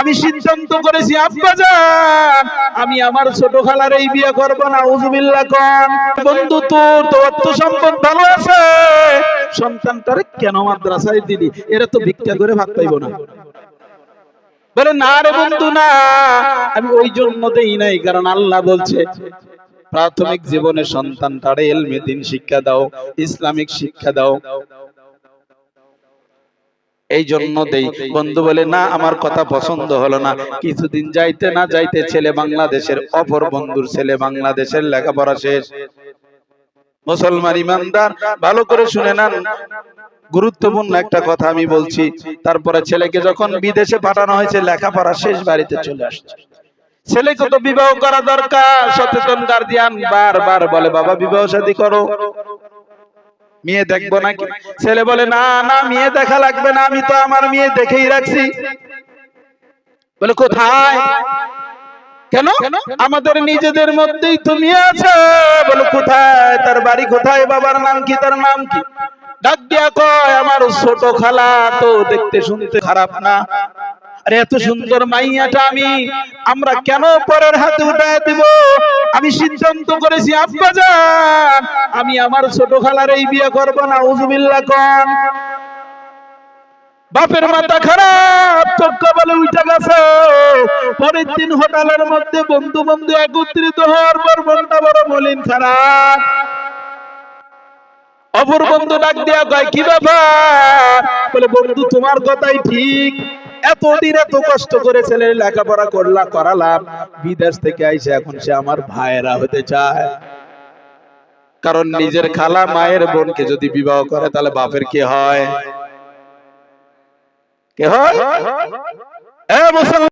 আমি সিদ্ধান্ত করেছি, আব্বা যান আমি আমার ছোট খালার এই বিয়ে করব না উজুবিল্লা কন। বন্ধু তোর তো অর্থ সম্পদ ভালো আছে? সন্তানটারে কেন মাদ্রাসায় দিলি? এরা তো ভিক্ষা করে ভাগ পাইবো না। বলে, না রে বন্ধু, না, আমি ওই জন্য দেই নাই, কারণ আল্লাহ বলছে, প্রাথমিক জীবনে সন্তানটারে এলমে দিন শিক্ষা দাও, ইসলামিক শিক্ষা দাও। এই জন্য দেই। বন্ধু বলে না আমার কথা পছন্দ হলো না। কিছুদিন যাইতে না যাইতে ছেলে বাংলাদেশের অপর বন্ধুর ছেলে বাংলাদেশের লেখাপড়া শেষ। মুসলমান ইমানদার ভালো করে শুনে নেন। গুরুত্বপূর্ণ একটা কথা আমি বলছি তারপরে ছেলেকে যখন বিদেশে পাঠানো হয়েছে লেখাপড়া শেষ বাড়িতে চলে আসছে। ছেলেকে তো বিবাহ করা দরকার সচেতন গার্জিয়ান বারবার বলে বাবা বিবাহ শাদী করো। মেয়ে দেখব নাকি? ছেলে বলে না না মেয়ে দেখা লাগবে না আমি তো আমার মেয়ে দেখেই রাখছি। বলে কোথায়? কেন? আমাদের নিজেদের মধ্যেই তুমি আছো। বলে কোথায়? তার বাড়ি কোথায়? বাবার নাম কি? তার নাম কি? ডাক দিয়া কয় আমার ছোট খালা তো দেখতে শুনতে খারাপ না। আরে এত সুন্দর মাইয়াটা আমি আমরা কেন পরের হাতে উঠায় দিব? আমি সিদ্ধান্ত করেছি, আব্বা যান আমি আমার ছোট খালার এই বিয়ে করব না উজুবিল্লা কন। বাপের মাথা খারাপ চক্কা বলে উঠে গেছে। পরের দিন হোটেলের মধ্যে বন্ধু বন্ধু একত্রিত হওয়ার পর মনটা বড় মলিন খারাপ। অপর বন্ধু ডাক দিয়া কয়, কি ব্যাপার? বলে, বন্ধু, তোমার কথাই ঠিক। এতদিন এত কষ্ট করে ছেলে লেখাপড়া করলা, করালাম, বিদেশ থেকে আইসে এখন সে আমার ভাইয়েরা হতে চায়। কারণ নিজের খালা মায়ের বোনকে যদি বিবাহ করে, তাহলে বাপের কে হয়? কে হয়? এ মুসলমান!